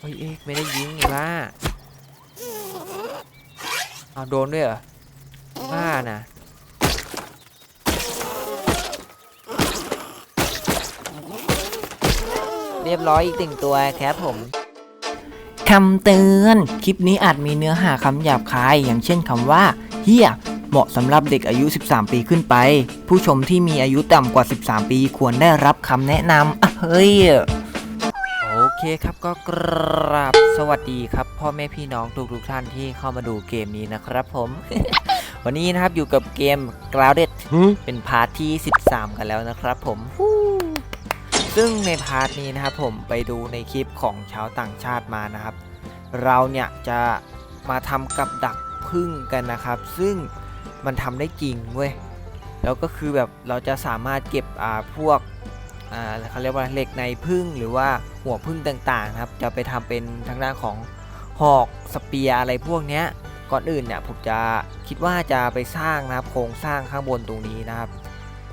เฮ้ยเอ๊ะไม่ได้ยิงไงบ้าเอาโดนด้วยเหรอบ้านะเรียบร้อยอีกหนึ่งตัวครับผม คำเตือน คลิปนี้อาจมีเนื้อหาคำหยาบคาย อย่างเช่นคำว่า เฮียเหมาะสำหรับเด็กอายุ 13 ปีขึ้นไป ผู้ชมที่มีอายุต่ำกว่า 13 ปีควรได้รับคำแนะนำเฮ้ย เคครับก็กราบสวัสดีครับ พ่อแม่พี่น้องทุกทุกๆท่านที่เข้ามาดูเกมนี้นะครับผม วันนี้นะครับอยู่กับเกม Grounded เป็นพาร์ทที่ 13 กันแล้วนะครับผมฮู้ซึ่งในพาร์ทนี้นะครับผมไปดูในคลิปของชาวต่างชาติมานะครับ เราเนี่ยจะมาทำกับดักพึ่งกันนะครับ ซึ่งมันทำได้จริงเว้ยแล้วก็คือแบบเราจะสามารถเก็บอ่าพวกอ่า เขาเรียกว่าเหล็กในพึ่งหรือว่าหัวพึ่งต่างๆนะครับ จะไปทำเป็นทางด้านของหอกสเปียอะไรพวกเนี้ยก่อนอื่นเนี่ยผมจะคิดว่าจะไปสร้างนะครับโครงสร้างข้างบนตรงนี้นะครับ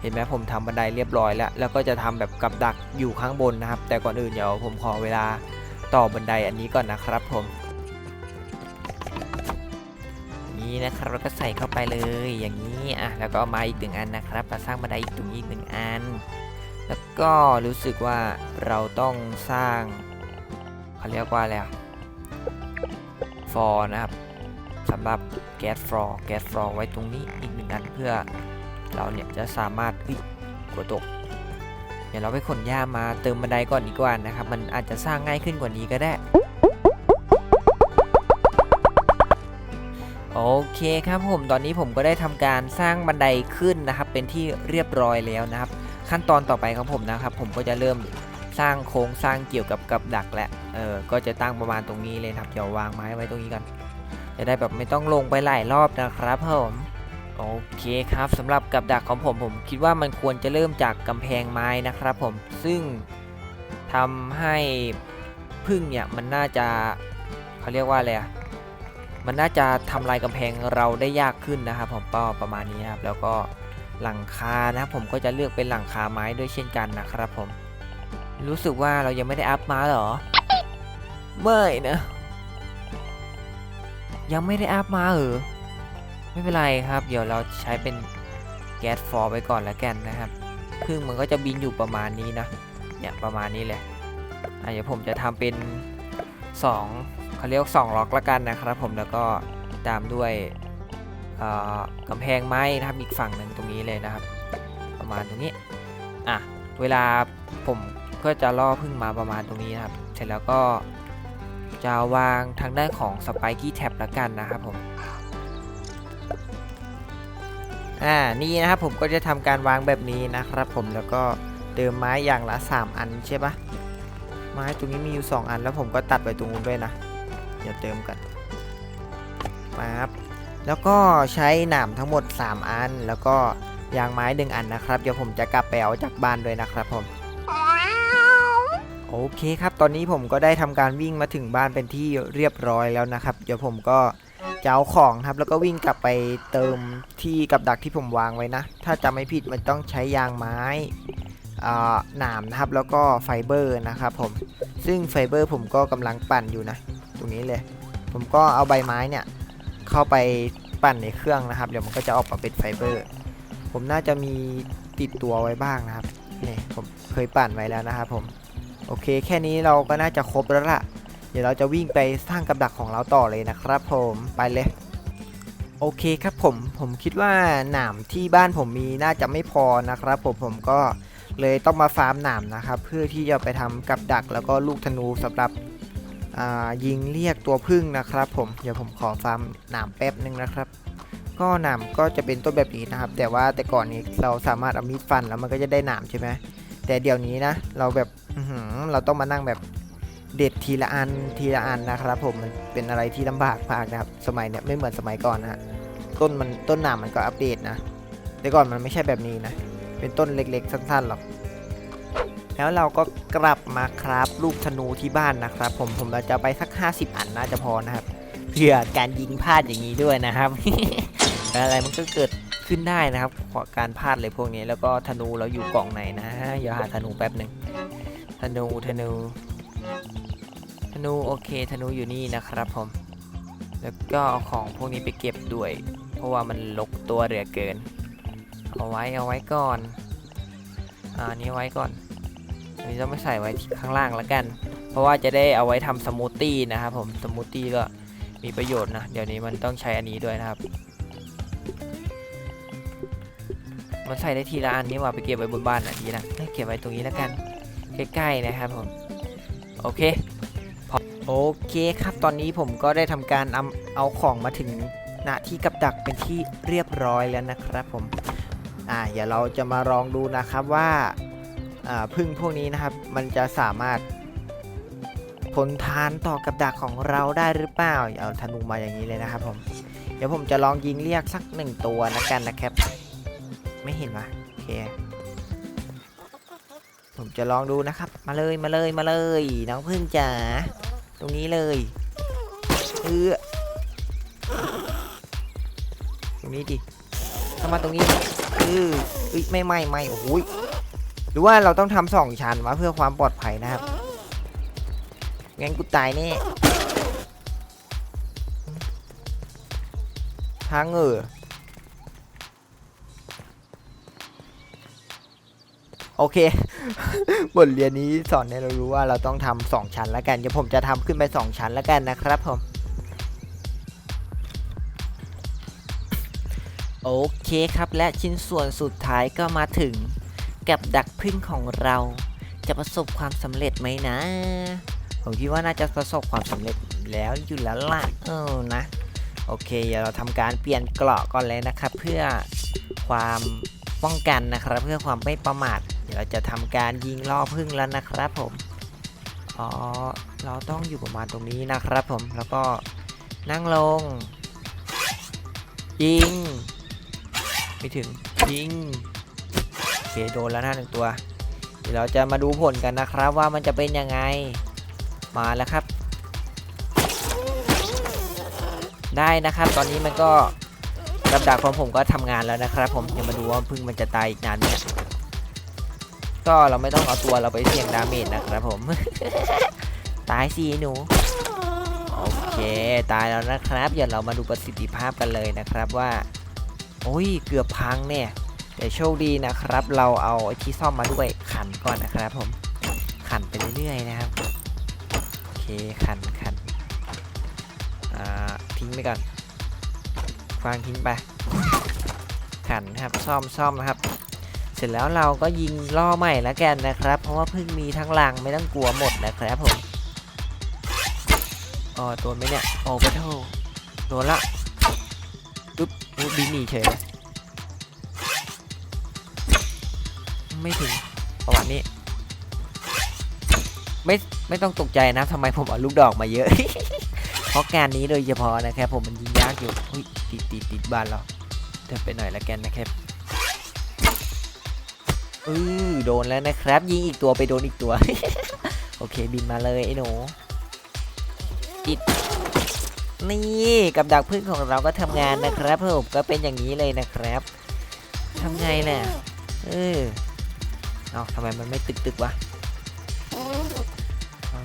เห็นไหมผมทำบันไดเรียบร้อยแล้ว แล้วก็จะทำแบบกับดักอยู่ข้างบนนะครับ แต่ก่อนอื่นเดี๋ยวผมขอเวลาต่อบันไดอันนี้ก่อนนะครับผม นี่นะครับเราก็ใส่เข้าไปเลยอย่างนี้อะแล้วก็มาอีกหนึ่งอันนะครับมาสร้างบันไดอีกตรงนี้หนึ่งอัน แล้วก็รู้สึกว่าเราต้องสร้างเขาเรียกว่าอะไรอะฟอร์นะครับสำหรับแก๊สฟลอร์แก๊สฟลอร์ไว้ตรงนี้อีกหนึ่งอันเพื่อเราเนี่ยจะสามารถเฮ้ยกดตกเดี๋ยวเราไปขนหญ้ามาเติมบันไดก่อนดีกว่านะครับ มันอาจจะสร้างง่ายขึ้นกว่านี้ก็ได้ โอเคครับผมตอนนี้ผมก็ได้ทำการสร้างบันไดขึ้นนะครับ เป็นที่เรียบร้อยแล้วนะครับ ขั้นตอนต่อไปของผมนะครับ ผมก็จะเริ่มสร้างโครงสร้างเกี่ยวกับกับดักแหละเออก็จะตั้งประมาณตรงนี้เลยครับเดี๋ยววางไม้ไว้ตรงนี้กัน จะได้แบบไม่ต้องลงไปหลายรอบนะครับผมโอเคครับสำหรับกับดักของผมผมคิดว่ามันควรจะเริ่มจากกำแพงไม้นะครับผมซึ่งทำให้พึ่งเนี่ยมันน่าจะเขาเรียกว่าอะไรอะมันน่าจะทำลายกำแพงเราได้ยากขึ้นนะครับผมก็ประมาณนี้ครับแล้วก็ หลังคานะครับผมก็จะเลือกเป็นหลังคาไม้ด้วยเช่นกันนะครับผม รู้สึกว่าเรายังไม่ได้อัพมาหรอ ไม่นะ ยังไม่ได้อัพมาเหรอ ไม่เป็นไรครับ เดี๋ยวเราใช้เป็นแก๊สฟอร์ไปก่อนแล้วกันนะครับพึ่งมันก็จะบินอยู่ประมาณนี้นะ เนี่ยประมาณนี้เลยอะเดี๋ยวผมจะทำเป็น2เขาเรียกว่าสองล็อกละกันนะครับผมแล้วก็ตามด้วย กำแพงไม้นะครับอีกฝั่งหนึ่งตรงนี้เลยนะครับ ประมาณตรงนี้อะเวลาผมก็จะล่อพึ่งมาประมาณตรงนี้นะครับ เสร็จแล้วก็จะวางทางด้านของสไปกี้แท็บละกันนะครับผมอ่านี่นะครับผมก็จะทำการวางแบบนี้นะครับผมแล้วก็เติมไม้อย่างละ 3 อันใช่ปะไม้ตรงนี้มีอยู่ 2 อันแล้วผมก็ตัดไปตรงนู้นด้วยนะ เดี๋ยวเติมกันมาครับ แล้วก็ใช้หนามทั้งหมด 3 อัน แล้วก็ยางไม้หนึ่งอันนะครับ เดี๋ยวผมจะกลับไปเอาจากบ้านด้วยนะครับผม โอเคครับ ตอนนี้ผมก็ได้ทำการวิ่งมาถึงบ้านเป็นที่เรียบร้อยแล้วนะครับ เดี๋ยวผมก็จะเอาของครับ แล้วก็วิ่งกลับไปเติมที่กับดักที่ผมวางไว้นะ ถ้าจำไม่ผิดมันต้องใช้ยางไม้หนามนะครับ แล้วก็ไฟเบอร์นะครับผม ซึ่งไฟเบอร์ผมก็กำลังปั่นอยู่นะ ตรงนี้เลย ผมก็เอาใบไม้เนี่ย เข้าไปปั่นในเครื่องนะครับ เดี๋ยวมันก็จะออกมาเป็นไฟเบอร์ ผมน่าจะมีติดตัวไว้บ้างนะครับนี่ผมเคยปั่นไว้แล้วนะครับผมโอเค แค่นี้เราก็น่าจะครบแล้วล่ะ เดี๋ยวเราจะวิ่งไปสร้างกับดักของเราต่อเลยนะครับ ผมไปเลยโอเคครับผมผมคิดว่าหนามที่บ้านผมมีน่าจะไม่พอนะครับ ผมผมก็เลยต้องมาฟาร์มหนามนะครับ เพื่อที่จะไปทำกับดักแล้วก็ลูกธนูสำหรับ ยิงเรียกตัวพึ่งนะครับผมเดี๋ยวผมขอฟาร์มหนามแป๊บนึงนะครับ ก็หนามก็จะเป็นต้นแบบนี้นะครับ แต่ว่าแต่ก่อนนี้เราสามารถเอามีดฟันแล้วมันก็จะได้หนามใช่ไหมแต่เดี๋ยวนี้นะ เราแบบเราต้องมานั่งแบบเด็ดทีละอันทีละอันนะครับผมมันเป็นอะไรที่ลำบากมากนะครับ สมัยเนี้ยไม่เหมือนสมัยก่อนนะต้นมันต้นหนามมันก็อัปเดตนะ แต่ก่อนมันไม่ใช่แบบนี้นะ เป็นต้นเล็กๆสั้นๆหรอก แล้วเราก็กลับมาครับลูกธนูที่บ้านนะครับ ผมผมเราจะไปสัก 50 อันน่าจะพอนะครับเพื่อการยิงพลาดอย่างนี้ด้วยนะครับ อะไรมันก็เกิดขึ้นได้นะครับการพลาดเลยพวกนี้ แล้วก็ธนูเราอยู่กล่องไหนนะอย่าหาธนูแป๊บหนึ่งธนูธนู ธนูโอเคธนูอยู่นี่นะครับผม แล้วก็เอาของพวกนี้ไปเก็บด้วย เพราะว่ามันลกตัวเหลือเกิน เอาไว้เอาไว้ก่อน อ่าอันนี้ไว้ก่อน นี้ต้องไม่ใส่ไว้ข้างล่างแล้วกัน เพราะว่าจะได้เอาไว้ทำสมูทตี้นะครับผมสมูทตี้ก็มีประโยชน์นะ เดี๋ยวนี้มันต้องใช้อันนี้ด้วยนะครับ มันใส่ได้ทีละอันนี่ว่าไปเก็บไว้บนบ้านอะดีนะเก็บไว้ตรงนี้แล้วกัน ใกล้ๆนะครับผมโอเคโอเคครับตอนนี้ผมก็ได้ทำการเอาเอาของมาถึงณที่กับดักเป็นที่เรียบร้อยแล้วนะครับผมอ่าเดี๋ยวเราจะมาลองดูนะครับว่า พึ่งพวกนี้นะครับ มันจะสามารถทนทานต่อกับดักของเราได้หรือเปล่าเอาธนูมาอย่างนี้เลยนะครับผมเดี๋ยวผมจะลองยิงเรียกสักหนึ่งตัวนะกันนะครับ ไม่เห็นวะโอเค ผมจะลองดูนะครับ มาเลยมาเลยมาเลย น้องพึ่งจ๋าตรงนี้เลยเออตรงนี้ดิเข้ามาตรงนี้เออเอ้ยไม่ไม่ไม่โอ้ย หรือว่าเราต้องทำสองชั้นวะเพื่อความปลอดภัยนะครับ งั้นกูตายแน่ทางเออโอเค บทเรียนนี้สอนให้เรารู้ว่าเราต้องทำสองชั้นแล้วกัน เดี๋ยวผมจะทำขึ้นไปสองชั้นแล้วกันนะครับผม โอเคครับและชิ้นส่วนสุดท้ายก็มาถึง กับดักพึ่งของเรา จะประสบความสำเร็จไหมนะ ผมคิดว่าน่าจะประสบความสำเร็จแล้วอยู่แล้วล่ะเออนะ โอเคเดี๋ยวเราทำการเปลี่ยนเกราะก่อนเลยนะครับ เพื่อความป้องกันนะครับ เพื่อความไม่ประมาท เดี๋ยวเราจะทำการยิงล่อพึ่งแล้วนะครับผมอ๋อเราต้องอยู่ประมาณตรงนี้นะครับผมแล้วก็นั่งลง ยิง ไม่ถึงยิง โอเคโดนแล้วนะหนึ่งตัวเดี๋ยวเราจะมาดูผลกันนะครับว่ามันจะเป็นยังไง มาแล้วครับ ได้นะครับตอนนี้มันก็กับดักของผมก็ทำงานแล้วนะครับผมเดี๋ยวมาดูว่าพึ่งมันจะตายอีกนานไหมก็เราไม่ต้องเอาตัวเราไปเสี่ยงดาเมจนะครับผม ตายสิหนู โอเค ตายแล้วนะครับ เดี๋ยวเรามาดูประสิทธิภาพกันเลยนะครับว่า โอ้ย เกือบพังเนี่ย แต่โชคดีนะครับ เราเอาไอที่ซ่อมมาด้วยขันก่อนนะครับผมขันไปเรื่อยๆนะครับโอเคขันขันอ่าทิ้งไปก่อนวางทิ้งไปขันครับซ่อมซ่อมนะครับ เสร็จแล้วเราก็ยิงล่อใหม่แล้วกันนะครับ เพราะว่าเพิ่งมีทั้งลังไม่ต้องกลัวหมดนะครับผมอ๋อโดนไหมเนี่ยโอ้ปะโทโดนละปุ๊บบินหนีเฉยเลย ไม่ถึงประวัตินี้ ไม่ไม่ต้องตกใจนะทำไมผมเอาลูกดอกมาเยอะ เพราะการนี้โดยเฉพาะนะครับผมมันยิงยากอยู่อุ้ยติดติดติดบ้านเราเดินไปหน่อยละกันนะครับอือโดนแล้วนะครับ ยิงอีกตัวไปโดนอีกตัว โอเคบินมาเลยไอ้หนูติดนี่กับดักพึ่งของเราก็ทำงานนะครับผมก็เป็นอย่างนี้เลยนะครับทำไงแหละเออ เอาทำไมมันไม่ตึกตึกวะเอา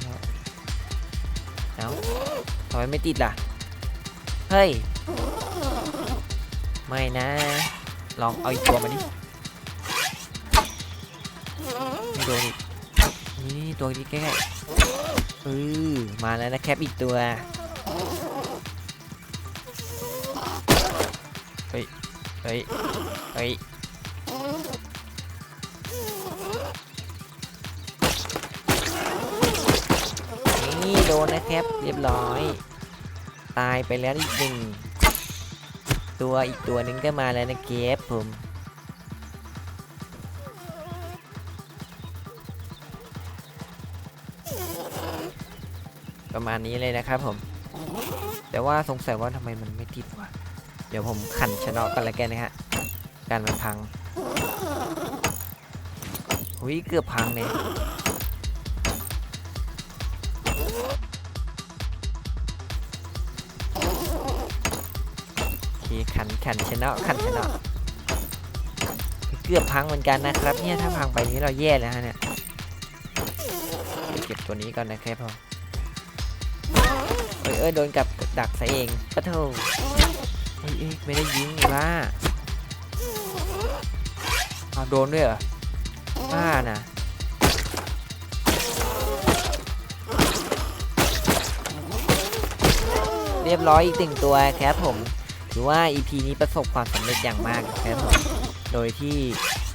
เอาทำไมไม่ติดล่ะ เฮ้ย ไม่นะ ลองเอาอีกตัวมาดิไม่โดนอีกนี่ตัวนี้ใกล้เออมาแล้วนะแครับอีกตัวเฮ้ยเฮ้ยเฮ้ย ดนนะครับ เรียบร้อย ตายไปแล้วอีกหนึ่งตัวอีกตัวหนึงก็มาแล้วนะเก็บผมประมาณนี้เลยนะครับผม แต่ว่าสงสัยว่าทำไมมันไม่ติดวะเดี๋ยวผมขันชะนะกันแล้วกันนะฮะ การมันพังหุยเกือบพังเนี่ย คขันขันชนะขันชนะเกือบพังเหมือนกันนะครับเนี่ยถ้าพังไปนี้เราแย่แล้วฮะเนี่ยเดี๋ยวเก็บตัวนี้ก่อนนะครับผมเอ้ยเอ้ยโดนกับดักซะเองปะโถเฮ้ยเอ้ยไม่ได้ยิงว่าเอาโดนด้วยเหรอบ้านะเรียบร้อยอีกหนึ่งตัวครับผม ถือว่า EP นี้ประสบความสำเร็จอย่างมากครับผมโดยที่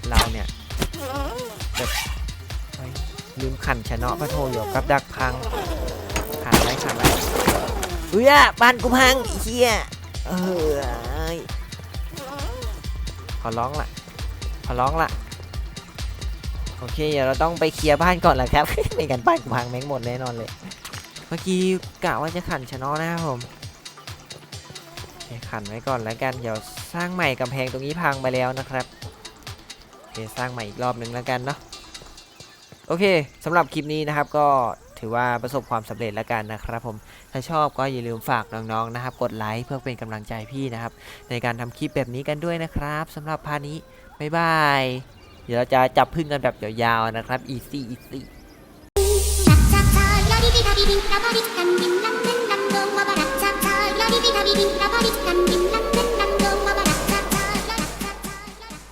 เราเนี่ยแบบลืมขันชนะพระโทเดี๋ยกับดักพังขันไว้ขันไว้เฮ้ยบ้านกูพังไอ้เฮียเออขอร้องละขอร้องละโอเคเดี๋ยวเราต้องไปเคลียร์บ้านก่อนละครับไม่กันบ้านกูพังแม่งหมดแน่นอนเลย เมื่อกี้กะว่าจะขันชนะนะครับผม ขันไว้ก่อนแล้วกันเดี๋ยวสร้างใหม่กำแพงตรงนี้พังไปแล้วนะครับโอเคสร้างใหม่อีกรอบหนึ่งแล้วกันเนาะโอเคสำหรับคลิปนี้นะครับก็ถือว่าประสบความสำเร็จแล้วกันนะครับผมถ้าชอบก็อย่าลืมฝากน้องๆนะครับ กดไลค์เพื่อเป็นกำลังใจพี่นะครับ ในการทำคลิปแบบนี้กันด้วยนะครับสำหรับพานี้บ๊ายบายเดี๋ยวเราจะจับพึ่งกันแบบยาวๆนะครับ easy easy りにたばりさんに